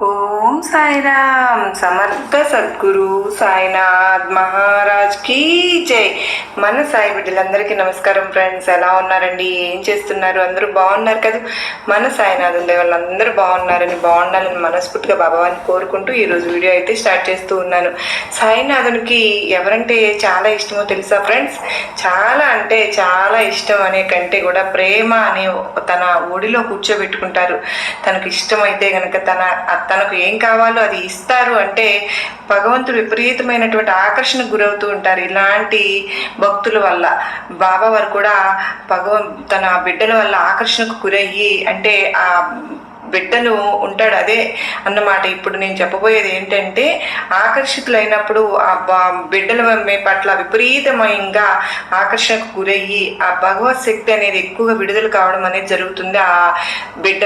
Oh. ఓం సాయిరామ్. సమర్థ సద్గురు సాయినాథ్ మహారాజ్ కీ జై. మన సాయి బిడ్డలందరికీ నమస్కారం ఫ్రెండ్స్. ఎలా ఉన్నారండి? ఏం చేస్తున్నారు? అందరూ బాగున్నారు కదా? మన సాయినాథుల వాళ్ళందరూ బాగున్నారని బాగుండాలని మనస్ఫూర్తిగా బాబావాన్ని కోరుకుంటూ ఈరోజు వీడియో అయితే స్టార్ట్ చేస్తూ ఉన్నాను. సాయినాథునికి ఎవరంటే చాలా ఇష్టమో తెలుసా ఫ్రెండ్స్? చాలా అంటే చాలా ఇష్టం అనే కంటే కూడా ప్రేమ అనే తన ఒడిలో కూర్చోబెట్టుకుంటారు. తనకు ఇష్టమైతే కనుక తన తనకు ఏం కావాలో అది ఇస్తారు అంటే భగవంతుడు విపరీతమైనటువంటి ఆకర్షణకు గురవుతూ ఉంటారు ఇలాంటి భక్తుల వల్ల. బాబా వారు కూడా భగవం తన బిడ్డల వల్ల ఆకర్షణకు గురయ్యి అంటే ఆ బిడ్డను ఉంటాడు అదే అన్నమాట. ఇప్పుడు నేను చెప్పబోయేది ఏంటంటే ఆకర్షితులైనప్పుడు ఆ బ- బిడ్డల పట్ల విపరీతమయంగా ఆకర్షణకు గురయ్యి ఆ భగవత్ శక్తి అనేది ఎక్కువగా విడుదల కావడం అనేది జరుగుతుంది. ఆ బిడ్డ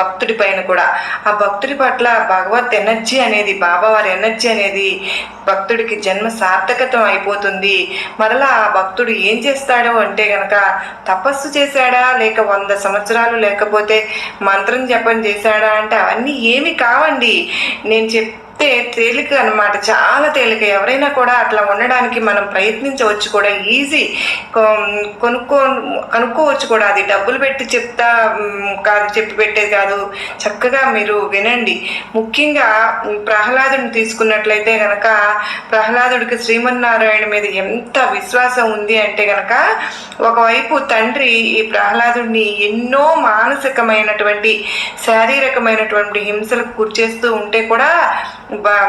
భక్తుడి పైన కూడా. ఆ భక్తుడి పట్ల భగవత్ ఎనర్జీ అనేది బాబావారి ఎనర్జీ అనేది భక్తుడికి జన్మ సార్థకతం అయిపోతుంది. మరలా ఆ భక్తుడు ఏం చేస్తాడో అంటే గనక తపస్సు చేశాడా లేక వంద సంవత్సరాలు లేకపోతే మంత్రం జపం చేశాడా అంటే అవన్నీ ఏమి కావండి. నేను చెప్ అంటే తేలిక అనమాట చాలా తేలిక. ఎవరైనా కూడా అట్లా ఉండడానికి మనం ప్రయత్నించవచ్చు కూడా. ఈజీ. కొనుక్కో కనుక్కోవచ్చు కూడా. అది డబ్బులు పెట్టి చెప్తా కాదు చెప్పి పెట్టేది కాదు. చక్కగా మీరు వినండి. ముఖ్యంగా ప్రహ్లాదుని తీసుకున్నట్లయితే గనక ప్రహ్లాదుడికి శ్రీమన్నారాయణ మీద ఎంత విశ్వాసం ఉంది అంటే గనక ఒకవైపు తండ్రి ఈ ప్రహ్లాదుడిని ఎన్నో మానసికమైనటువంటి శారీరకమైనటువంటి హింసలకు గురిచేస్తూ ఉంటే కూడా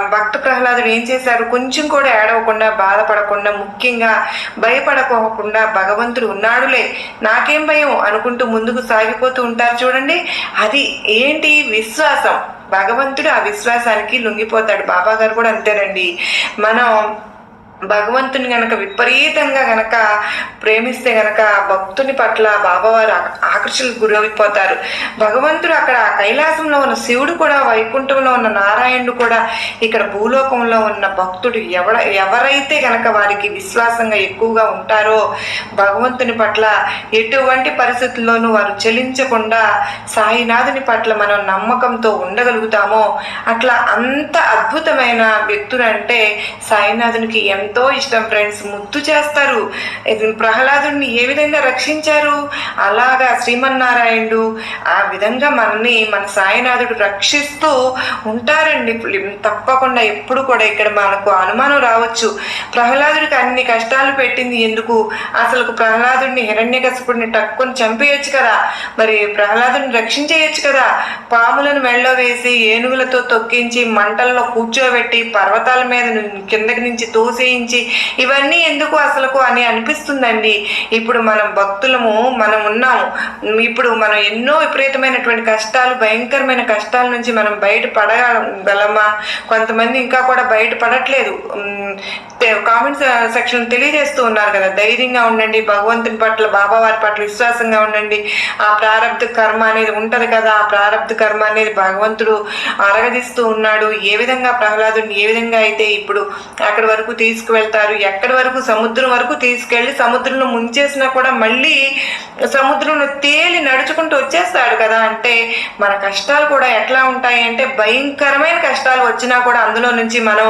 భక్త ప్రహ్లాదుడు ఏం చేశారు కొంచెం కూడా ఏడవకుండా బాధపడకుండా ముఖ్యంగా భయపడకోకుండా భగవంతుడు ఉన్నాడులే. నాకేం భయం? అనుకుంటూ ముందుకు సాగిపోతూ ఉంటారు చూడండి. అది ఏంటి? విశ్వాసం. భగవంతుడు ఆ విశ్వాసానికి లొంగిపోతాడు. బాబా గారు కూడా అంతేనండి. మనం భగవంతుని గనక విపరీతంగా గనక ప్రేమిస్తే గనక భక్తుని పట్ల బాబావారు ఆకర్షణకు గురైపోతారు భగవంతుడు అక్కడ కైలాసంలో ఉన్న శివుడు కూడా వైకుంఠంలో ఉన్న నారాయణుడు కూడా ఇక్కడ భూలోకంలో ఉన్న భక్తుడు ఎవడ ఎవరైతే గనక వారికి విశ్వాసంగా ఎక్కువగా ఉంటారో భగవంతుని పట్ల ఎటువంటి పరిస్థితుల్లోనూ వారు చెలించకుండా సాయినాథుని పట్ల మనం నమ్మకంతో ఉండగలుగుతామో అట్లా అంత అద్భుతమైన వ్యక్తులు అంటే సాయినాథునికి ఎంత ఎంతో ఇష్టం ఫ్రెండ్స్. ముద్దు చేస్తారు. ప్రహ్లాదుడిని ఏ విధంగా రక్షించారు? అలాగా శ్రీమన్నారాయణుడు ఆ విధంగా మనని మన సాయినాథుడు రక్షిస్తూ ఉంటారండి. తప్పకుండా ఎప్పుడు కూడా ఇక్కడ మనకు అనుమానం రావచ్చు. ప్రహ్లాదుడికి అన్ని కష్టాలు పెట్టింది ఎందుకు? అసలు ప్రహ్లాదుడిని హిరణ్యకశపుడిని టక్కుని చంపేయచ్చు కదా? మరి ప్రహ్లాదుడిని రక్షించేయచ్చు కదా? పాములను మెళ్ళో వేసి ఏనుగులతో తొక్కించి మంటల్లో కూర్చోబెట్టి పర్వతాల మీద కిందకి నుంచి తోసేయించి ఇవన్నీ ఎందుకు అసలుకు? అని అనిపిస్తుందండి. ఇప్పుడు మనం భక్తులము మనం ఉన్నాము. ఇప్పుడు మనం ఎన్నో విపరీతమైనటువంటి కష్టాలు భయంకరమైన కష్టాల నుంచి మనం బయట పడగలమా? కొంతమంది ఇంకా కూడా బయట పడట్లేదు. కామెంట్స్ సెక్షన్ తెలియజేస్తూ ఉన్నారు కదా. ధైర్యంగా ఉండండి భగవంతుని పట్ల బాబా వారి పట్ల విశ్వాసంగా ఉండండి. ఆ ప్రారంభ కర్మ అనేది ఉంటుంది కదా. ఆ ప్రారంభ కర్మ అనేది భగవంతుడు అరగదిస్తూ ఉన్నాడు. ఏ విధంగా ప్రహ్లాదుని ఏ విధంగా అయితే ఇప్పుడు అక్కడి వరకు తీసుకువెళ్తారు ఎక్కడి వరకు సముద్రం వరకు తీసుకెళ్ళి సముద్రంలో ముంచేసినా కూడా మళ్ళీ సముద్రంలో తేలి నడుచుకుంటూ వచ్చేస్తాడు కదా. అంటే మన కష్టాలు కూడా ఎట్లా ఉంటాయి అంటే భయంకరమైన కష్టాలు వచ్చినా కూడా అందులో నుంచి మనం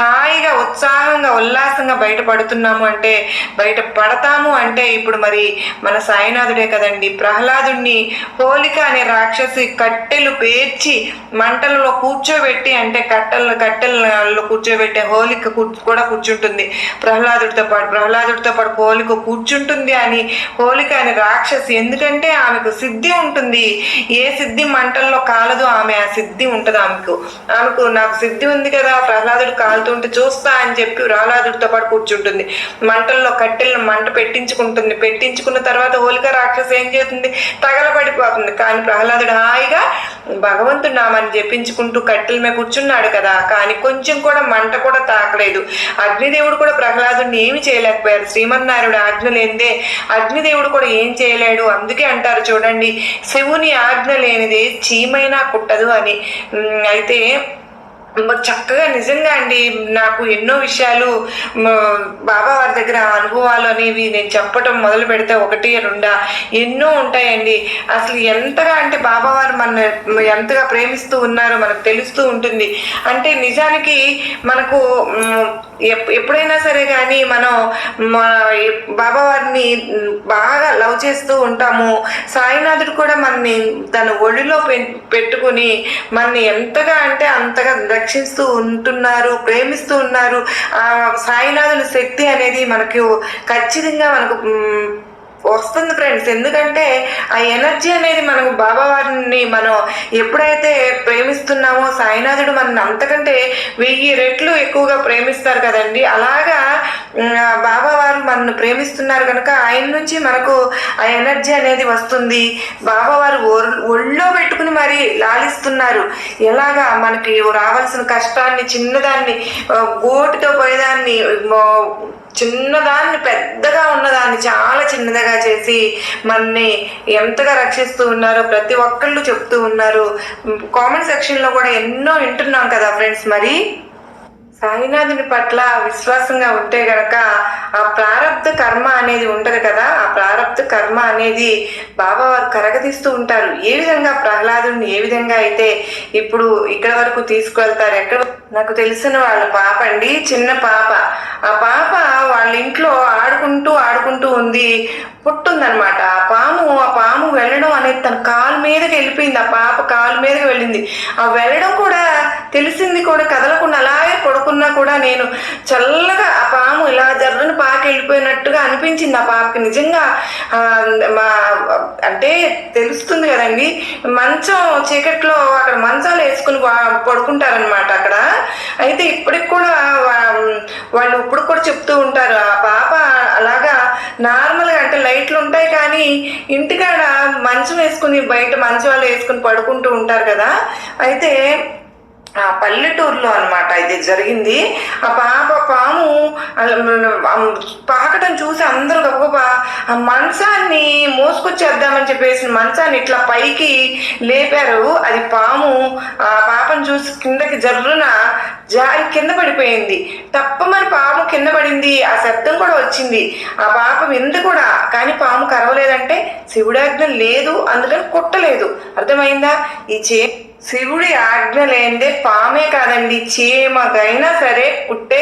హాయిగా ఉత్సాహంగా ఉల్లాసంగా బయటపడుతున్నాము అంటే బయట పడతాము అంటే ఇప్పుడు మరి మన సాయినాథుడే కదండి. ప్రహ్లాదుడిని హోలిక అనే రాక్షసి కట్టెలు పేర్చి మంటలలో కూర్చోబెట్టి అంటే కట్టెలు కట్టెలలో కూర్చోబెట్టే హోలిక కూడా కూడా కూర్చుంటుంది. ప్రహ్లాదుడితో పాటు ప్రహ్లాదుడితో పాటు హోలిక కూర్చుంటుంది అని హోలిక అనే రాక్షసి ఎందుకంటే ఆమెకు సిద్ధి ఉంటుంది. ఏ సిద్ధి మంటల్లో కాలదు ఆమె ఆ సిద్ధి ఉంటుంది ఆమెకు. ఆమెకు నాకు సిద్ధి ఉంది కదా ప్రహ్లాదుడు కాలుతుంటే చూస్తా అని చెప్పి ప్రహ్లాదుడితో పాటు కూర్చుంటుంది. మంటల్లో కట్టెలను మంట పెట్టించుకుంటుంది. పెట్టించుకున్న తర్వాత హోలిక రాక్షసి ఏం చేస్తుంది? తగలబడిపోతుంది. కానీ ప్రహ్లాదుడు హాయిగా భగవంతుడు నామని జపించుకుంటూ కట్టెల మీద కూర్చున్నాడు కదా. కానీ కొంచెం కూడా మంట కూడా తాకలేదు. అగ్నిదేవుడు కూడా ప్రహ్లాదుని ఏమి చేయలేకపోయారు? శ్రీమన్నారాయణుడు ఆజ్ఞ లేనిదే అగ్నిదేవుడు కూడా ఏం చేయలేడు? అందుకే అంటారు చూడండి శివుని ఆజ్ఞ లేనిదే చీమైనా కుట్టదు అని. అయితే చక్కగా నిజంగా అండి నాకు ఎన్నో విషయాలు బాబా వారి దగ్గర అనుభవాలు అనేవి నేను చెప్పటం మొదలు పెడితే ఒకటి రెండా ఎన్నో ఉంటాయండి. అసలు ఎంతగా అంటే బాబా వారు మన ఎంతగా ప్రేమిస్తూ ఉన్నారో మనకు తెలుస్తూ ఉంటుంది. అంటే నిజానికి మనకు ఎప్పుడైనా సరే కానీ మనం మా బాబా వారిని బాగా లవ్ చేస్తూ ఉంటాము. సాయినాథుడు కూడా మనని తన ఒడిలో పె- పెట్టుకుని మనని ఎంతగా అంటే అంతగా రక్షిస్తూ ఉంటున్నారు ప్రేమిస్తూ ఉన్నారు. ఆ సాయినాథుని శక్తి అనేది మనకు ఖచ్చితంగా మనకు వస్తుంది ఫ్రెండ్స్ ఎందుకంటే ఆ ఎనర్జీ అనేది మనకు బాబావారిని మనం ఎప్పుడైతే ప్రేమిస్తున్నామో సాయినాథుడు మనల్ని అంతకంటే వెయ్యి రెట్లు ఎక్కువగా ప్రేమిస్తారు కదండి. అలాగా బాబావారు మనల్ని ప్రేమిస్తున్నారు కనుక ఆయన నుంచి మనకు ఆ ఎనర్జీ అనేది వస్తుంది. బాబావారు ఒర్- ఒళ్ళో పెట్టుకుని మరి లాలిస్తున్నారు. ఎలాగా మనకి రావాల్సిన కష్టాన్ని చిన్నదాన్ని గోటుతో పోయేదాన్ని చిన్నదాన్ని పెద్దగా ఉన్నదాన్ని చాలా చిన్నదిగా చేసి మనని ఎంతగా రక్షిస్తూ ఉన్నారో ప్రతి ఒక్కళ్ళు చెప్తూ ఉన్నారు. కామెంట్ సెక్షన్లో కూడా ఎన్నో వింటున్నాం కదా ఫ్రెండ్స్ మరి. సాయినాథుని పట్ల విశ్వాసంగా ఉంటే గనక ఆ ప్రారంధ కర్మ అనేది ఉంటది కదా ఆ ప్రారంధ కర్మ అనేది బాబా వారు కరగదీస్తూ ఉంటారు. ఏ విధంగా ప్రహ్లాదుని ఏ విధంగా అయితే ఇప్పుడు ఇక్కడ వరకు తీసుకువెళ్తారు ఎక్కడ నాకు తెలిసిన వాళ్ళ పాప అండి చిన్న పాప. ఆ పాప వాళ్ళ ఇంట్లో ఆడుకుంటూ ఆడుకుంటూ ఉంది. పుట్టుందనమాట ఆ పాము ఆ పాము వెళ్ళడం అనేది తన కాలు మీదకి వెళ్ళిపోయింది. ఆ పాప కాలు మీదకి వెళ్ళింది. ఆ వెళ్ళడం కూడా తెలిసింది కూడా కదలకుండా అలాగే పడుకున్నా కూడా నేను చల్లగా ఆ పాము ఇలా జర్రని పాకి వెళ్ళిపోయినట్టుగా అనిపించింది. ఆ పాపకి నిజంగా మా అంటే తెలుస్తుంది కదండి మంచం చీకట్లో అక్కడ మంచాలు వేసుకుని పడుకుంటారనమాట అక్కడ. అయితే ఇప్పటికి కూడా వాళ్ళు ఇప్పుడు కూడా చెప్తూ ఉంటారు ఆ పాప అలాగా నార్మల్గా అంటే లైట్లు ఉంటాయి కానీ ఇంటికాడ మంచం వేసుకుని బయట మంచాలు వేసుకుని పడుకుంటూ ఉంటారు కదా. అయితే ఆ పల్లెటూరులో అనమాట ఇది జరిగింది. ఆ పాప పాము పాకటం చూసి అందరూ గొప్ప ఆ మంచాన్ని మోసుకొచ్చేద్దామని చెప్పేసి మంచాన్ని ఇట్లా పైకి లేపారు. అది పాము ఆ పాపను చూసి కిందకి జర్రున జారి కింద పడిపోయింది. తప్పమని పాము కింద పడింది. ఆ శబ్దం కూడా వచ్చింది. ఆ పాప విందు కూడా. కానీ పాము కరవలేదంటే శివుడాజ్ఞ లేదు. అందుకని కుట్టలేదు. అర్థమైందా? ఈ చే శివుడి ఆజ్ఞ లేనిదే పామే కాదండి. చీమకైనా సరే పుట్టే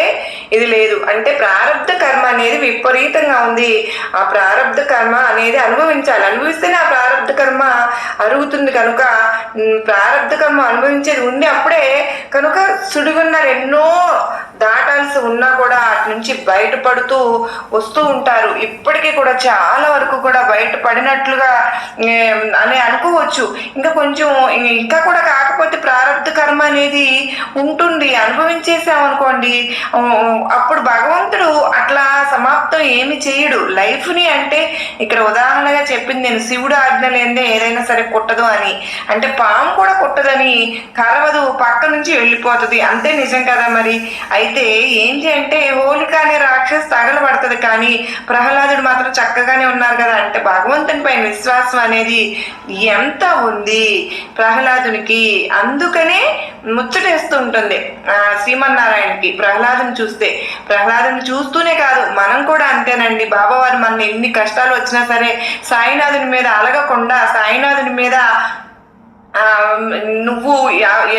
ఇది లేదు. అంటే ప్రారంధ కర్మ అనేది విపరీతంగా ఉంది. ఆ ప్రారంధ కర్మ అనేది అనుభవించాలి. అనుభవిస్తేనే ఆ ప్రారంధ కర్మ అరుగుతుంది కనుక ఉమ్, ప్రారంధ కర్మ అనుభవించేది ఉంది అప్పుడే కనుక సుడిగున్నారు ఎన్నో దాటాల్సి ఉన్నా కూడా అటు నుంచి బయటపడుతూ వస్తూ ఉంటారు. ఇప్పటికీ కూడా చాలా వరకు కూడా బయటపడినట్లుగా అని అనుకోవచ్చు. ఇంకా కొంచెం ఇంకా కూడా కాకపోతే ప్రారంభ కర్మ అనేది ఉంటుంది. అనుభవించేసామనుకోండి అప్పుడు భగవంతుడు అట్లా సమాప్తం ఏమి చేయడు. లైఫ్ని అంటే ఇక్కడ ఉదాహరణగా చెప్పింది నేను శివుడు ఆజ్ఞ లేదే ఏదైనా సరే కుట్టదు అని. అంటే పాము కూడా కుట్టదని కరవదు పక్క నుంచి వెళ్ళిపోతుంది. అంతే నిజం కదా మరి. అయితే అయితే ఏంటి అంటే హోలిక అనే రాక్షస్ తగలబడుతుంది కానీ ప్రహ్లాదుడు మాత్రం చక్కగానే ఉన్నారు కదా. అంటే భగవంతుని పైన విశ్వాసం అనేది ఎంత ఉంది? ప్రహ్లాదునికి అందుకనే ముచ్చటేస్తూ ఉంటుంది శ్రీమన్నారాయణకి ప్రహ్లాదుని చూస్తే. ప్రహ్లాదుని చూస్తూనే కాదు మనం కూడా అంతేనండి. బాబావారు మన ఎన్ని కష్టాలు వచ్చినా సరే సాయినాథుని మీద అలగకుండా సాయినాథుని మీద నువ్వు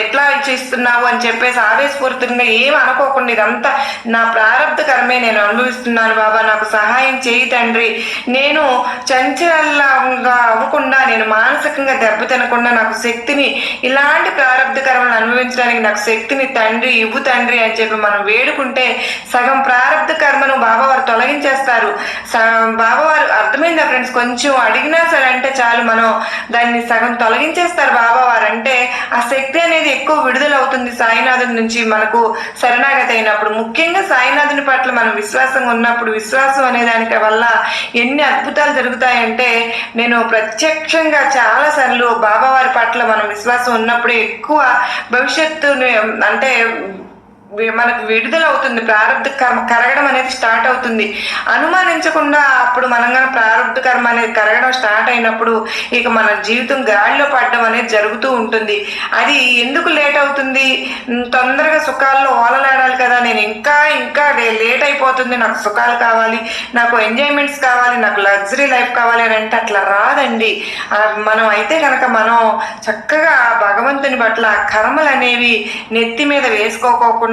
ఎట్లా చేస్తున్నావు అని చెప్పేసి ఆవేశపూరితంగా ఏం అనుకోకుండా ఇదంతా నా ప్రారంభ కర్మే నేను అనుభవిస్తున్నాను బాబా. నాకు సహాయం చేయి తండ్రి. నేను చంచలంగా అవ్వకుండా నేను మానసికంగా దెబ్బతినకుండా నాకు శక్తిని ఇలాంటి ప్రారంభ కర్మలను అనుభవించడానికి నాకు శక్తిని తండ్రి ఇవ్వు తండ్రి అని చెప్పి మనం వేడుకుంటే సగం ప్రారంభ కర్మను బాబావారు తొలగించేస్తారు. బాబావారు అర్థమైందా ఫ్రెండ్స్? కొంచెం అడిగినా సరే అంటే చాలు మనం దాన్ని సగం తొలగించేస్తారు బాబా అంటే ఆ శక్తి అనేది ఎక్కువ విడుదలవుతుంది సాయినాథుడి సాయినాథుని నుంచి మనకు శరణాగతి అయినప్పుడు. ముఖ్యంగా సాయినాథుని పట్ల మనం విశ్వాసం ఉన్నప్పుడు విశ్వాసం అనే దానికి వల్ల ఎన్ని అద్భుతాలు జరుగుతాయంటే నేను ప్రత్యక్షంగా చాలా సార్లు బాబావారి పట్ల మనం విశ్వాసం ఉన్నప్పుడు ఎక్కువ భవిష్యత్తుని అంటే మనకు విడుదల అవుతుంది. ప్రారంభ కర్మ కరగడం అనేది స్టార్ట్ అవుతుంది. అనుమానించకుండా అప్పుడు మనం కానీ ప్రారంభ కర్మ అనేది కరగడం స్టార్ట్ అయినప్పుడు ఇక మన జీవితం గాడిలో పడడం అనేది జరుగుతూ ఉంటుంది. అది ఎందుకు లేట్ అవుతుంది? తొందరగా సుఖాల్లో ఓలలాడాలి కదా. నేను ఇంకా ఇంకా లేట్ అయిపోతుంది. నాకు సుఖాలు కావాలి. నాకు ఎంజాయ్మెంట్స్ కావాలి. నాకు లగ్జరీ లైఫ్ కావాలి అని అంటే అట్లా రాదండి. మనం అయితే కనుక మనం చక్కగా భగవంతుని పట్ల కర్మలు అనేవి నెత్తి మీద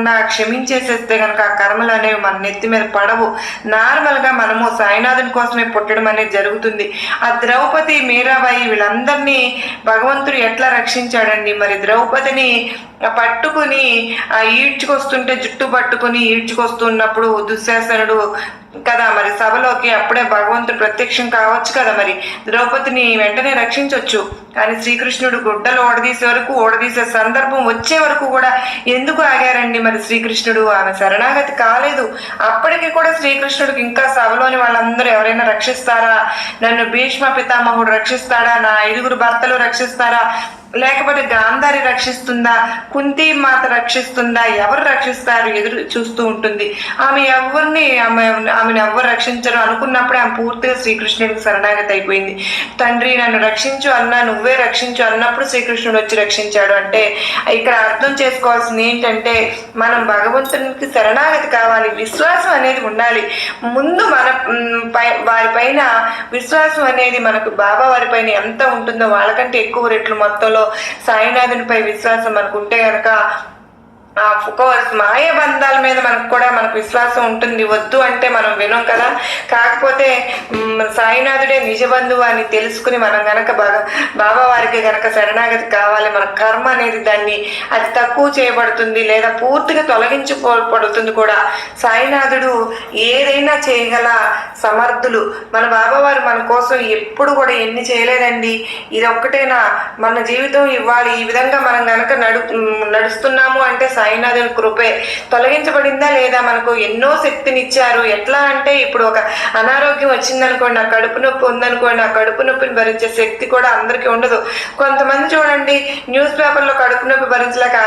వేసుకోకోకుండా క్షమించేసేస్తే కనుక ఆ కర్మలు అనేవి మన నెత్తి మీద పడవు. నార్మల్గా మనము సాయినాథుని కోసమే పుట్టడం అనేది జరుగుతుంది. ఆ ద్రౌపది మీరాబాయి వీళ్ళందరినీ భగవంతుడు ఎట్లా రక్షించాడండి? మరి ద్రౌపదిని పట్టుకుని ఆ ఈడ్చుకొస్తుంటే జుట్టు పట్టుకుని ఈడ్చుకొస్తున్నప్పుడు దుశ్శాసనుడు కదా మరి సభలోకి అప్పుడే భగవంతుడు ప్రత్యక్షం కావచ్చు కదా మరి. ద్రౌపదిని వెంటనే రక్షించవచ్చు కానీ శ్రీకృష్ణుడు గుడ్డలు ఓడదీసే వరకు ఓడదీసే సందర్భం వచ్చే వరకు కూడా ఎందుకు ఆగారండి మరి శ్రీకృష్ణుడు? ఆమె శరణాగతి కాలేదు. అప్పటికి కూడా శ్రీకృష్ణుడికి ఇంకా సభలోని వాళ్ళందరూ ఎవరైనా రక్షిస్తారా? నన్ను భీష్మ పితామహుడు రక్షిస్తాడా? నా ఐదుగురు భర్తలు రక్షిస్తారా? లేకపోతే గాంధారి రక్షిస్తుందా? కుంతి మాత రక్షిస్తుందా? ఎవరు రక్షిస్తారు? ఎదురు చూస్తూ ఉంటుంది. ఆమె ఎవరిని ఆమె ఆమెను ఎవరు రక్షించరు? అనుకున్నప్పుడే ఆమె పూర్తిగా శ్రీకృష్ణుడికి శరణాగతి అయిపోయింది. తండ్రి నన్ను రక్షించు అన్నా నువ్వే రక్షించు అన్నప్పుడు శ్రీకృష్ణుడు వచ్చి రక్షించాడు. అంటే ఇక్కడ అర్థం చేసుకోవాల్సింది ఏంటంటే మనం భగవంతునికి శరణాగతి కావాలి. విశ్వాసం అనేది ఉండాలి. ముందు మన పై వారిపైన విశ్వాసం అనేది మనకు బాబా వారిపైన ఎంత ఉంటుందో వాళ్ళకంటే ఎక్కువ రెట్లు మొత్తంలో సాయినాథునిపై విశ్వాసం మనకు ఉంటే కనుక కోర్స్ మాయ బంధాల మీద మనకు కూడా మనకు విశ్వాసం ఉంటుంది. వద్దు అంటే మనం వినం కదా. కాకపోతే సాయినాథుడే నిజ బంధువు అని తెలుసుకుని మనం గనక బాగా బాబా వారికి గనక శరణాగతి కావాలి మన కర్మ అనేది దాన్ని అది తక్కువ చేయబడుతుంది లేదా పూర్తిగా తొలగించుకోబడుతుంది కూడా. సాయినాథుడు ఏదైనా చేయగల సమర్థులు. మన బాబావారు మన కోసం ఎప్పుడు కూడా ఎన్ని చేయలేదండి. ఇది ఒక్కటేనా మన జీవితం ఇవ్వాలి ఈ విధంగా మనం గనక నడు నడుస్తున్నాము అంటే సాయినాథుని కృపే తొలగించబడిందా లేదా? మనకు ఎన్నో శక్తిని ఇచ్చారు ఎట్లా అంటే ఇప్పుడు ఒక అనారోగ్యం వచ్చిందనుకోండి ఆ కడుపు నొప్పి ఉందనుకోండి ఆ కడుపు నొప్పిని భరించే శక్తి కూడా అందరికీ ఉండదు. కొంతమంది చూడండి న్యూస్ పేపర్లో కడుపు నొప్పి భరించలేక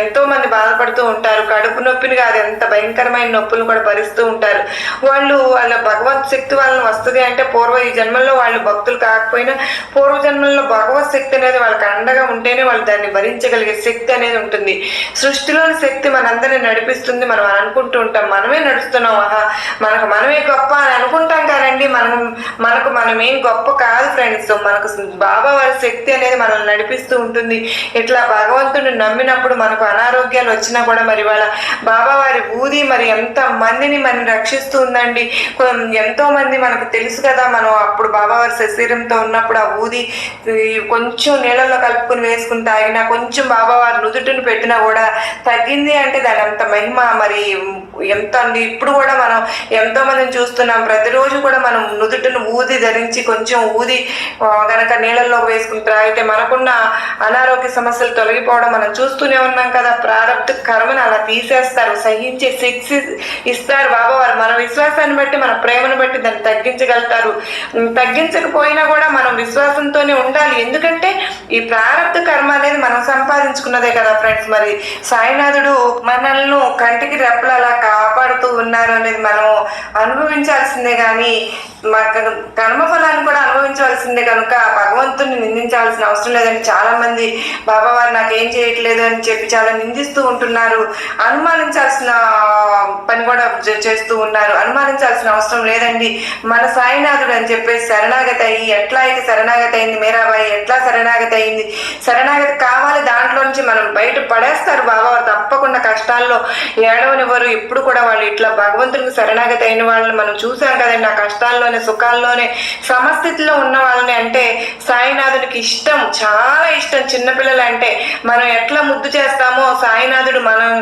ఎంతో మంది బాధపడుతూ ఉంటారు. కడుపు నొప్పిని కాదు ఎంత భయంకరమైన నొప్పులు కూడా భరిస్తూ ఉంటారు. వాళ్ళు వాళ్ళ భగవత్ శక్తి వాళ్ళని వస్తుంది అంటే పూర్వ ఈ జన్మల్లో వాళ్ళు భక్తులు కాకపోయినా పూర్వ జన్మల్లో భగవత్ శక్తి అనేది వాళ్ళకి అండగా ఉంటేనే వాళ్ళు దాన్ని భరించగలిగే శక్తి అనేది ఉంటుంది. సృష్టి సృష్టిలోని శక్తి మనందరినీ నడిపిస్తుంది. మనం అనుకుంటూ ఉంటాం. మనమే నడుస్తున్నాం. ఆహా మనకు మనమే గొప్ప అని అనుకుంటాం కానండి. మనం మనకు మనం ఏం గొప్ప కాదు ఫ్రెండ్స్. మనకు బాబా వారి శక్తి అనేది మనల్ని నడిపిస్తూ ఉంటుంది. ఇట్లా భగవంతుడిని నమ్మినప్పుడు మనకు అనారోగ్యాలు వచ్చినా కూడా మరి వాళ్ళ బాబా వారి ఊది మరి ఎంత మందిని మనం రక్షిస్తూ ఉందండి. ఎంతో మంది మనకు తెలుసు కదా. మనం అప్పుడు బాబా వారి శరీరంతో ఉన్నప్పుడు ఆ ఊది కొంచెం నీళ్ళల్లో కలుపుకుని వేసుకుని తాగినా కొంచెం బాబా వారి నుదుటిని పెట్టినా కూడా తగ్గింది అంటే దాని అంత మహిమ మరి ఎంత అండి? ఇప్పుడు కూడా మనం ఎంతో మందిని చూస్తున్నాం. ప్రతిరోజు కూడా మనం నుదుటిని ఊది ధరించి కొంచెం ఊది గనక నీళ్ళల్లో వేసుకుని త్రాగితే మనకున్న అనారోగ్య సమస్యలు తొలగిపోవడం మనం చూస్తూనే ఉన్నాం కదా. ప్రారంభ కర్మను అలా తీసేస్తారు సహించే శిక్ష ఇస్తారు బాబా వారు మన విశ్వాసాన్ని బట్టి మన ప్రేమను బట్టి దాన్ని తగ్గించగలుగుతారు. తగ్గించకపోయినా కూడా మనం విశ్వాసంతోనే ఉండాలి. ఎందుకంటే ఈ ప్రారంభ కర్మ అనేది మనం సంపాదించుకున్నదే కదా ఫ్రెండ్స్. మరి సాయినాథుడు మనల్ని కంటికి రెప్పలు అలా కాపాడుతూ ఉన్నారు అనేది మనం అనుభవించాల్సిందే కానీ మాకు కర్మఫలాన్ని కూడా అనుభవించవలసిందే కనుక భగవంతుని నిందించాల్సిన అవసరం లేదని చాలా మంది బాబా వారు నాకేం చేయట్లేదు అని చెప్పి చాలా నిందిస్తూ ఉంటున్నారు. అనుమానించాల్సిన పని కూడా చేస్తూ ఉన్నారు. అనుమానించాల్సిన అవసరం లేదండి. మన సాయినాథుడు అని చెప్పేసి శరణాగతి అయ్యి ఎట్లా అయితే శరణాగతి అయింది మీరాబాయి ఎట్లా శరణాగతి అయింది? శరణాగతి కావాలి దాంట్లో నుంచి మనం బయట పడేస్తారు బాబా వారు తప్పకుండా కష్టాల్లో ఏడవనివ్వరు. ఎప్పుడు కూడా వాళ్ళు ఇట్లా భగవంతునికి శరణాగతి అయిన వాళ్ళని మనం చూసాం కదండి. ఆ కష్టాల్లోనే సుఖాల్లోనే సమస్థితిలో ఉన్న వాళ్ళని అంటే సాయినాథుడికి ఇష్టం చాలా ఇష్టం చిన్నపిల్లలు అంటే మనం ఎట్లా ముద్దు చేస్తామో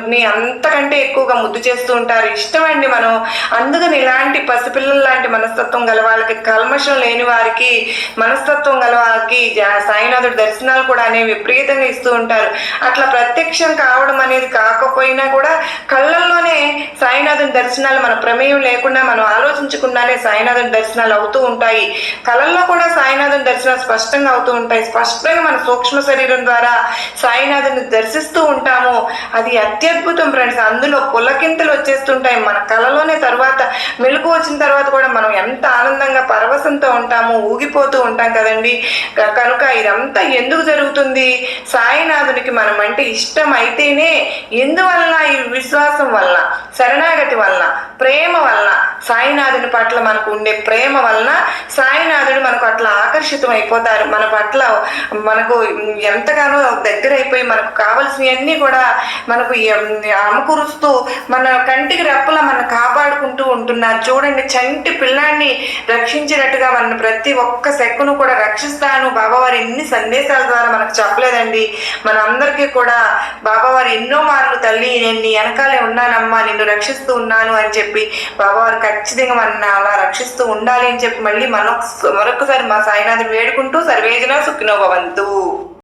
మనల్ని అంతకంటే ఎక్కువగా ముద్దు చేస్తూ ఉంటారు. ఇష్టమండి మనం. అందుకని ఇలాంటి పసిపిల్లల లాంటి మనస్తత్వం గల వాళ్ళకి కల్మషం లేని వారికి మనస్తత్వం గల వాళ్ళకి సాయినాథుడు దర్శనాలు కూడా అనేవి విపరీతంగా ఇస్తూ ఉంటారు. అట్లా ప్రత్యక్షం కావడం అనేది కాకపోయినా కూడా కళ్ళల్లోనే సాయినాథుని దర్శనాలు మన ప్రమేయం లేకుండా మనం ఆలోచించకుండానే సాయినాథుని దర్శనాలు అవుతూ ఉంటాయి. కళల్లో కూడా సాయినాథుని దర్శనాలు స్పష్టంగా అవుతూ ఉంటాయి. స్పష్టంగా మన సూక్ష్మ శరీరం ద్వారా సాయినాథుని దర్శిస్తూ ఉంటాము. అది అత్యద్భుతం ఫ్రెండ్స్ అందులో పులకింతలు వచ్చేస్తుంటాయి. మన కళలోనే తర్వాత మెలకు వచ్చిన తర్వాత కూడా మనం ఎంత ఆనందంగా పరవశంతో ఉంటాము ఊగిపోతూ ఉంటాం కదండి. కనుక ఇదంతా ఎందుకు జరుగుతుంది? సాయినాథునికి మనం అంటే ఇష్టం అయితేనే ఎందువలన ఈ విశ్వాసం వలన? శరణాగతి వలన ప్రేమ వలన సాయినాథుని పట్ల మనకు ఉండే ప్రేమ వలన సాయినాథుడు మనకు అట్లా ఆకర్షితం అయిపోతారు. మన పట్ల మనకు ఎంతగానో దగ్గర అయిపోయి మనకు కావలసినవన్నీ కూడా మనకు అమకూరుస్తూ మన కంటికి రెప్పల మనం కాపాడుకుంటూ ఉంటున్నారు. చూడండి చంటి పిల్లాన్ని రక్షించినట్టుగా మన ప్రతి ఒక్క సెక్కును కూడా రక్షిస్తాను. బాబావారు ఎన్ని సందేశాల ద్వారా మనకు చెప్పలేదండి. మన అందరికీ కూడా బాబావారు ఎన్నో మార్లు తల్లి నేను నీ వెనకాలే ఉన్నానమ్మా నన్ను రక్షిస్తూ ఉన్నాను అని చెప్పి బాబావారు ఖచ్చితంగా మన అలా రక్షిస్తూ ఉండాలి అని చెప్పి మళ్ళీ మనొక మరొకసారి మా సాయినాథుని వేడుకుంటూ సర్వేజన సుఖినోభవంతు